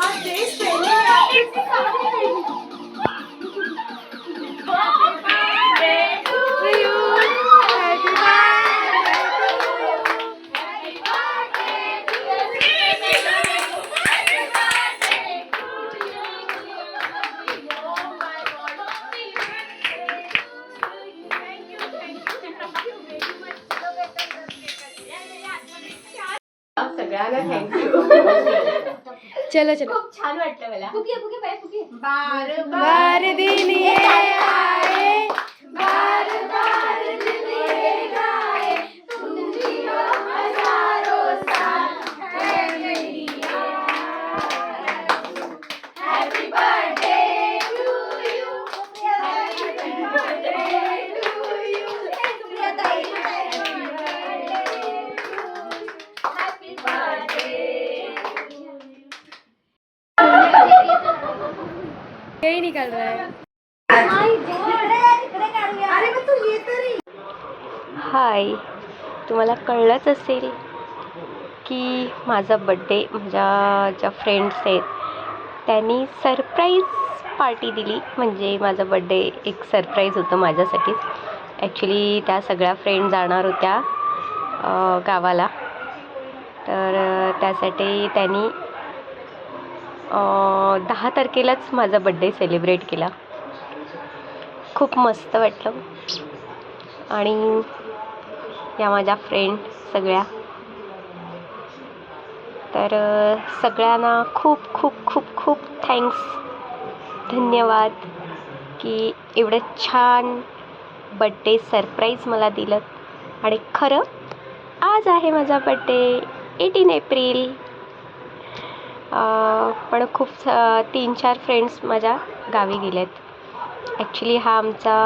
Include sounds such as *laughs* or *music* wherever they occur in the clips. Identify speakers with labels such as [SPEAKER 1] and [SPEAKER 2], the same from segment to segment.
[SPEAKER 1] ఆ టేస్ట్ सगळ्यांना थँक्यू
[SPEAKER 2] चलो चलो.
[SPEAKER 1] खूप छान वाटलं मला.
[SPEAKER 3] फुगे फुगे बाय फुगे.
[SPEAKER 1] बार
[SPEAKER 2] बार दिन ये आए
[SPEAKER 1] बार बार दिन ये गाए तुम जियो हजारों साल है मेरी happy birthday to you happy birthday to you happy birthday
[SPEAKER 2] यही निकल रहा है।
[SPEAKER 3] अरे मग तू ये तरी.
[SPEAKER 4] हाय तुम्हाला कळलंच असेल की माझा बड्डे माझ्या ज्या फ्रेंड्स आहेत त्यांनी सरप्राईज पार्टी दिली. म्हणजे माझा बड्डे एक सरप्राईज होतं माझ्यासाठीच ॲक्च्युली त्या सगळ्या फ्रेंड जाणार होत्या गावाला. तर त्यासाठी त्यांनी दहा तारखेलाच माझा बड्डे सेलिब्रेट केला. खूप मस्त वाटलं. आणि या माझ्या फ्रेंड सगळ्या. तर सगळ्यांना खूप खूप खूप खूप थँक्स धन्यवाद की एवढं छान बड्डे सरप्राईज मला दिलं. आणि खरं आज आहे माझा बड्डे एटीन एप्रिल पण खूप स- तीन चार फ्रेंड्स माझ्या गावी गेलेत. ॲक्च्युली हा आमचा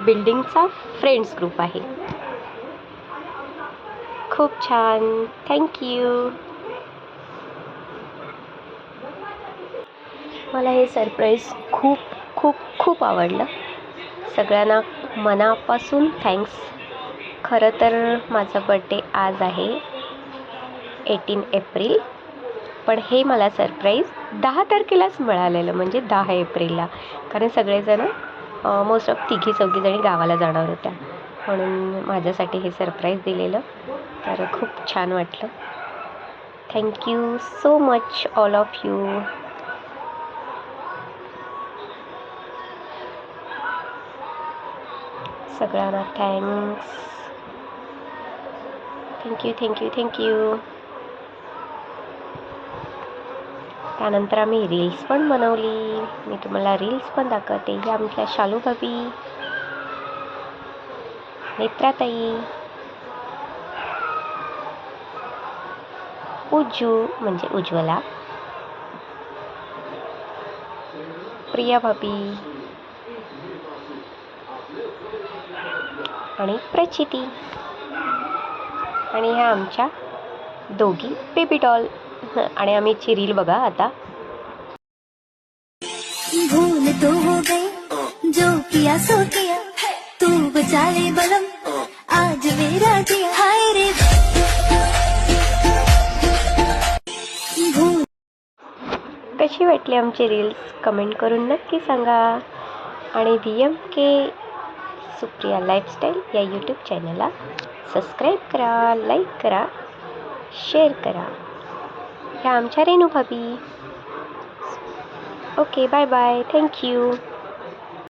[SPEAKER 4] बिल्डिंगचा फ्रेंड्स ग्रुप आहे. खूप छान. थँक्यू मला हे सरप्राईज खूप खूप खूप आवडलं. सगळ्यांना मनापासून थँक्स खरं तर माझा बड्डे आज आहे एटीन एप्रिल. पण हे मला सरप्राईज दहा तारखेलाच मिळालेलं म्हणजे दहा एप्रिलला. कारण सगळेजणं मोस्ट ऑफ तिघी चौघीजणी गावाला जाणार होत्या. म्हणून माझ्यासाठी हे सरप्राईज दिलेलं. तर खूप छान वाटलं. Thank you so much all of you सगळ्यांना thanks thank you thank you thank you त्यानंतर आम्ही रील्स पण बनवली. मी तुम्हाला रील्स पण दाखवते. ही आमच्या शालू भाभी नेत्राताई उज्जू म्हणजे उज्ज्वला प्रिया भाभी आणि प्रचिती. आणि ह्या आमच्या दोघी बेबी डॉल *laughs* आणि आम्ही रील बघा आता.
[SPEAKER 5] भूल तो हो गई जो किया सो किया तू बचा ले बलम आज मेरा जिया। हाय रे।
[SPEAKER 4] कशी वाटली आमची रील्स कमेंट करून नक्की सांगा. आणि V M K Supriya lifestyle या यूट्यूब चॅनलला सबस्क्राईब करा लाईक करा शेअर करा. ह्या आमच्या रेणू भाभी okay bye bye thank you